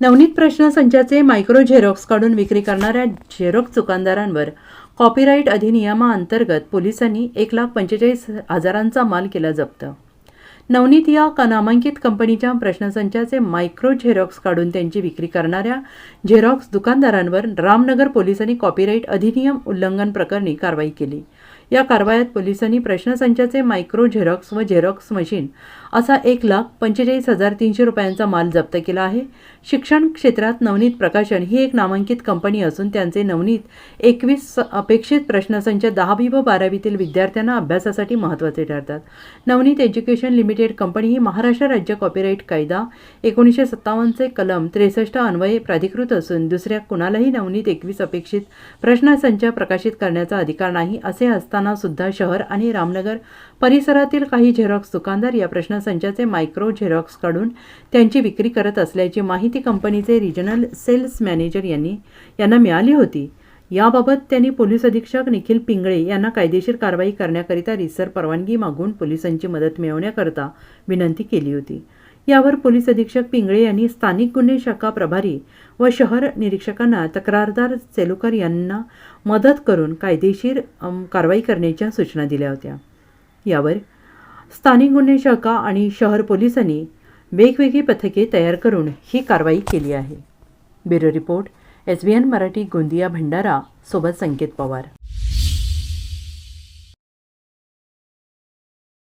नवनीत प्रश्न संचाचे micro Xerox काढून विक्री करणाऱ्या झेरॉक्स दुकानदारांवर कॉपीराईट अधिनियमाअंतर्गत पोलिसांनी एक लाख पंचेचाळीस हजारांचा माल केला जप्त. नवनीत या क- नामांकित कंपनीच्या प्रश्नसंचाचे मायक्रो झेरॉक्स काढून त्यांची विक्री करणाऱ्या झेरॉक्स दुकानदारांवर रामनगर पोलिसांनी कॉपीराईट अधिनियम उल्लंघन प्रकरणी कारवाई केली. या कारवायात पोलिसांनी प्रश्नसंचाचे मायक्रो झेरॉक्स व झेरॉक्स मशीन असा एक लाख पंचेचाळीस हजार तीनशे रुपयांचा माल जप्त केला आहे. शिक्षण क्षेत्रात नवनीत प्रकाशन ही एक नामांकित कंपनी असून त्यांचे नवनीत एकवीस अपेक्षित प्रश्नसंच दहावी व बारावीतील विद्यार्थ्यांना अभ्यासासाठी महत्त्वाचे ठरतात. नवनीत एज्युकेशन लिमिटेड कंपनी ही महाराष्ट्र राज्य कॉपीराईट कायदा एकोणीसशे सत्तावन्नचे कलम त्रेसष्ट अन्वये प्राधिकृत असून दुसऱ्या कुणालाही नवनीत एकवीस अपेक्षित प्रश्नसंच प्रकाशित करण्याचा अधिकार नाही असे असताना सुद्धा शहर आणि रामनगर परिसरातील काही झेरॉक्स दुकानदार या प्रश्नसंचाचे मायक्रो झेरॉक्स काढून त्यांची विक्री करत असल्याची माहिती कंपनीचे रिजनल सेल्स मॅनेजर यांनी यांना मिळाली होती. याबाबत त्यांनी पोलीस अधीक्षक निखिल पिंगळे यांना कायदेशीर कारवाई करण्याकरिता रिसर परवानगी मागून पोलिसांची मदत मिळवण्याकरता विनंती केली होती. यावर पोलीस अधीक्षक पिंगळे यांनी स्थानिक गुन्हे शाखा प्रभारी व शहर निरीक्षकांना तक्रारदार सेलुकर यांना मदत करून कायदेशीर कारवाई करण्याच्या सूचना दिल्या होत्या. यावर स्थानिक गुन्हे शाखा आणि शहर पोलिसांनी वेगवेगळी पथके तयार करून ही कारवाई केली आहे. Bureau report S B N Marathi Gondia Bhandara सोबत संकेत पवार.